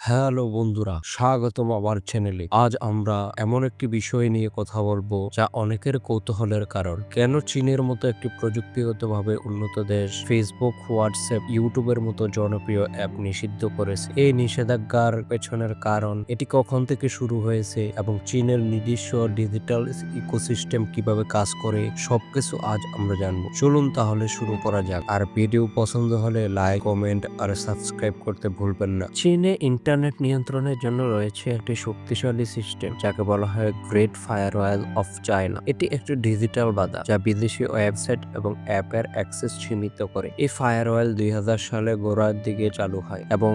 Hello বন্ধুরা, স্বাগতম আমার চ্যানেলে আজ আমরা এমন একটি বিষয় নিয়ে কথা বলব, যা অনেকের কৌতূহলের কারণ। কেন চীনের মতো একটি প্রযুক্তিগতভাবে উন্নত দেশ ফেসবুক হোয়াটসঅ্যাপ ইউটিউবের মতো জনপ্রিয় অ্যাপ নিষিদ্ধ করেছে? এই নিষেধাজ্ঞার পেছনের কারণ, এটি কখন থেকে শুরু হয়েছে এবং চীনের নিজস্ব ডিজিটাল ইকোসিস্টেম কীভাবে কাজ করে, সবকিছু আজ আমরা জানব। চলুন তাহলে শুরু করা যাক। আর ভিডিও পছন্দ হলে লাইক কমেন্ট আর সাবস্ক্রাইব করতে ভুলবেন না। চীনে ইন্টারনেট নিয়ন্ত্রণের জন্য রয়েছে একটি শক্তিশালী সিস্টেম, যাকে বলা হয় great firewall of China এটি একটি ডিজিটাল বাধা যা বিদেশি ওয়েবসাইট এবং অ্যাপের অ্যাক্সেস সীমিত করে। এই ফায়ার ওয়াল দুই সালে গোড়ার দিকে চালু হয় এবং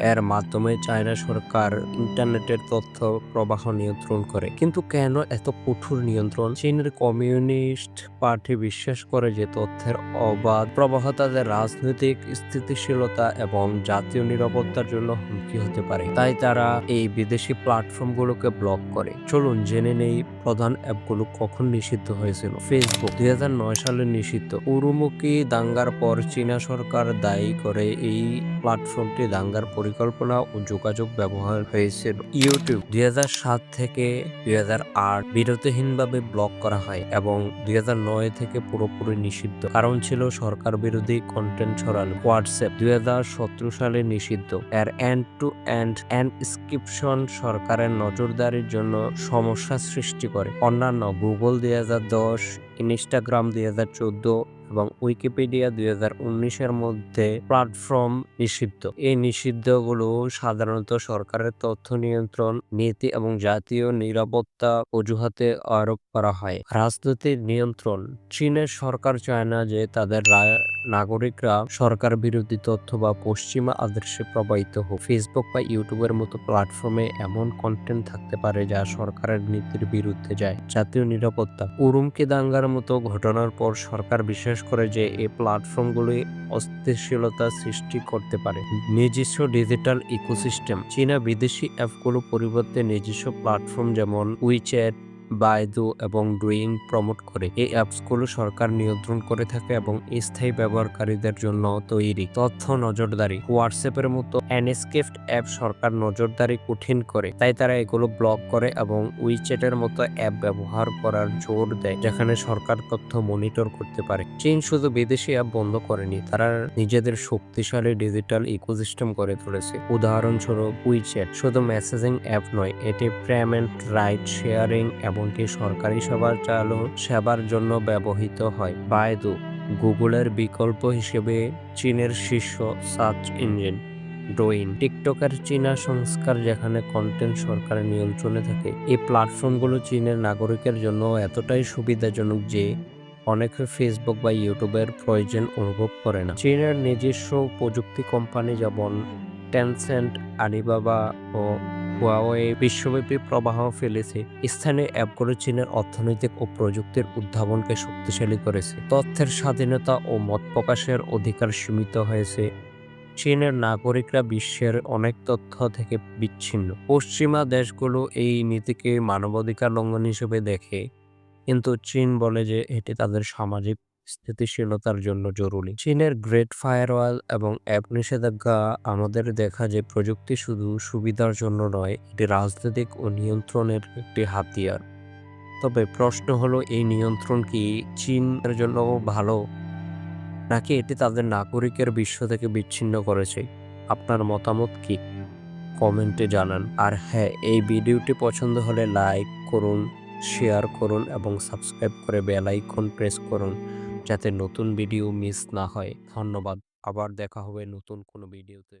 এর মাধ্যমে চায়না সরকার ইন্টারনেটের তথ্য প্রবাহ নিয়ন্ত্রণ করে। কিন্তু কেন এত কঠোর নিয়ন্ত্রণ? চীনের কমিউনিস্ট পার্টি বিশ্বাস করে যে তথ্যের অবাধ প্রবাহ তাদের রাজনৈতিক স্থিতিশীলতা এবং জাতীয় নিরাপত্তার জন্য হুমকি হতে পারে। তাই তারা এই বিদেশি প্ল্যাটফর্মগুলোকে ব্লক করে। চলুন জেনে নেই প্রধান অ্যাপগুলো কখন নিষিদ্ধ হয়েছিল। ফেসবুক দুই হাজার নয় সালে নিষিদ্ধ। উরুমুখী দাঙ্গার পর চীনা সরকার দায়ী করে এই প্ল্যাটফর্মটি দাঙ্গার পরিকল্পনা ও যোগাযোগ ব্যবহার হয়েছিল ইউটিউব। দু হাজার সাত থেকে দুই বিরতিহীনভাবে ব্লক করা হয় এবং দু হাজার নয় থেকে পুরোপুরি নিষিদ্ধ। কারণ ছিল সরকার বিরোধী কন্টেন্ট ছড়ানো। হোয়াটসঅ্যাপ দু হাজার সতেরো সালে নিষিদ্ধ। এর এন্ড টু এন্ড এনস্ক্রিপশন সরকারের নজরদারির জন্য সমস্যা সৃষ্টি করে। অন্যান্য গুগল দুই হাজার দশ ইনস্টাগ্রাম দুই হাজার চোদ্দ এবং উইকিপিডিয়া দুই হাজার উনিশের মধ্যে প্ল্যাটফর্ম নিষিদ্ধ। এই নিষিদ্ধগুলো সাধারণত সরকারের তথ্য নিয়ন্ত্রণ, নীতি এবং জাতীয় নিরাপত্তা অজুহাতে আরোপ করা হয়। রাজনৈতিক নিয়ন্ত্রণ। চীনের সরকার চায় না যে তাদের নাগরিকরা সরকার বিরোধী তথ্য বা পশ্চিমা আদর্শে প্রবাহিত হোক। ফেসবুক বা ইউটিউবের মতো প্ল্যাটফর্মে এমন কন্টেন্ট থাকতে পারে যা সরকারের নীতির বিরুদ্ধে যায়। জাতীয় নিরাপত্তা। উরুমকি দাঙ্গার মতো ঘটনার পর সরকার বিশেষ করে যে এই প্ল্যাটফর্মগুলি অস্থিতিশীলতা সৃষ্টি করতে পারে। নিজস্ব ডিজিটাল ইকোসিস্টেম চীনা বিদেশি অ্যাপগুলো পরিবর্তে নিজস্ব প্ল্যাটফর্ম যেমন উইচ্যাট বাইদু এবং ডুইং প্রমোট করে। এই অ্যাপসগুলো সরকার নিয়ন্ত্রণ করে থাকে এবং স্থায়ী ব্যবহারকারীদের জন্য তৈরি। তথ্য নজরদারি। হোয়াটসঅ্যাপের মতো এনএসকেফট অ্যাপ সরকার নজরদারি কঠিন করে। তাই তারা এগুলো ব্লক করে এবং উইচ্যাটের মতো অ্যাপ ব্যবহার করার জোর দেয়, যেখানে সরকার তথ্য মনিটর করতে পারে। চীন শুধু বিদেশি অ্যাপ বন্ধ করেনি, তারা নিজেদের শক্তিশালী ডিজিটাল ইকোসিস্টেম করে তুলেছে। উদাহরণস্বরূপ উইচ্যাট শুধু মেসেজিং অ্যাপ নয়, এটি পেমেন্ট রাইট শেয়ারিং এবং এমনকি সরকারি সেবার চালু, সেবার জন্য ব্যবহৃত হয়। বায়দু গুগলের বিকল্প হিসেবে চীনের শীর্ষ সার্চ ইঞ্জিন। ড্রয়িং টিকটকের চীনা সংস্কার যেখানে কন্টেন্ট সরকারের নিয়ন্ত্রণে থাকে। এই প্ল্যাটফর্মগুলো চীনের নাগরিকের জন্য এতটাই সুবিধাজনক যে অনেকে ফেসবুক বা ইউটিউবের প্রয়োজন অনুভব করে না। চীনের নিজস্ব প্রযুক্তি কোম্পানি যেমন টেনসেন্ট আলিবাবা ও হুয়াওয়ে বিশ্বব্যাপী প্রবাহ ফেলেছে, স্থানীয় অ্যাপগুলো চীনের অর্থনৈতিক ও প্রযুক্তির উদ্ভাবনকে শক্তিশালী করেছে। তথ্যের স্বাধীনতা ও মত প্রকাশের অধিকার সীমিত হয়েছে। চীনের নাগরিকরা বিশ্বের অনেক তথ্য থেকে বিচ্ছিন্ন। পশ্চিমা দেশগুলো এই নীতিকে মানবাধিকার লঙ্ঘন হিসেবে দেখে, কিন্তু চীন বলে যে এটি তাদের সামাজিক স্থিতিশীলতার জন্য জরুরি। চীনের গ্রেট ফায়ারওয়াল এবং অ্যাপ নিষেধাজ্ঞা আমাদের দেখা যে প্রযুক্তি শুধু সুবিধার জন্য নয়, এটি রাজনৈতিক ও নিয়ন্ত্রণের একটি হাতিয়ার। তবে প্রশ্ন হলো, এই নিয়ন্ত্রণ কি চীনের জন্য ভালো? নাকি এটি তাদের নাগরিকের বিশ্ব থেকে বিচ্ছিন্ন করেছে? আপনার মতামত কি? কমেন্টে জানান। আর হ্যাঁ এই ভিডিওটি পছন্দ হলে লাইক করুন, শেয়ার করুন এবং সাবস্ক্রাইব করে বেল আইকন প্রেস করুন। যাতে নতুন ভিডিও মিস না হয়। ধন্যবাদ। আবার দেখা হবে নতুন কোনো ভিডিওতে